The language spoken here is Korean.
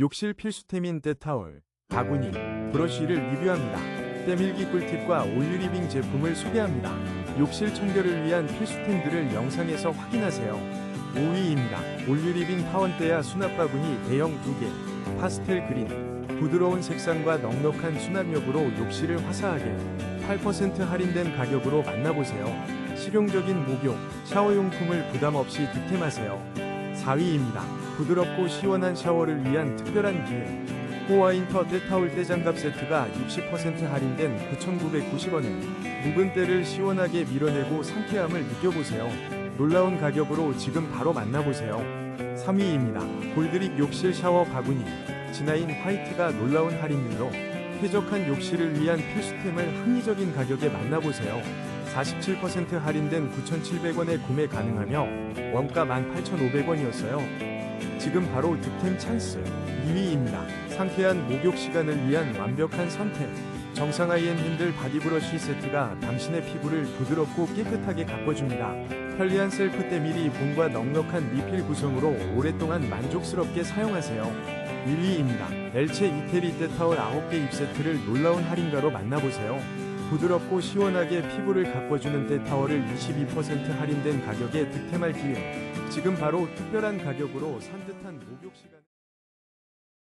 욕실 필수템인 때타올, 바구니, 브러쉬를 리뷰합니다. 때밀기 꿀팁과 올유리빙 제품을 소개합니다. 욕실 청결을 위한 필수템들을 영상에서 확인하세요. 5위입니다. 올유리빙 파원대야 수납 바구니 대형 2개, 파스텔 그린, 부드러운 색상과 넉넉한 수납력으로 욕실을 화사하게 8% 할인된 가격으로 만나보세요. 실용적인 목욕, 샤워용품을 부담 없이 득템하세요. 4위입니다. 부드럽고 시원한 샤워를 위한 특별한 기회. 호와인터 때타올 때장갑 세트가 60% 할인된 9,990원에 묵은 때를 시원하게 밀어내고 상쾌함을 느껴보세요. 놀라운 가격으로 지금 바로 만나보세요. 3위입니다. 골드릭 욕실 샤워 바구니. 진화인 화이트가 놀라운 할인율로 쾌적한 욕실을 위한 필수템을 합리적인 가격에 만나보세요. 47% 할인된 9,700원에 구매 가능하며 원가 18,500원이었어요. 지금 바로 득템 찬스 2위입니다. 상쾌한 목욕 시간을 위한 완벽한 선택. 정상 아이앤 핸들 바디브러쉬 세트가 당신의 피부를 부드럽고 깨끗하게 가꿔줍니다. 편리한 셀프 때밀이 봄과 넉넉한 리필 구성으로 오랫동안 만족스럽게 사용하세요. 1위입니다. 엘체 이태리 때타월 9개 입세트를 놀라운 할인가로 만나보세요. 부드럽고 시원하게 피부를 가꿔주는 때타월을 22% 할인된 가격에 득템할 기회. 지금 바로 특별한 가격으로 산뜻한 목욕 시간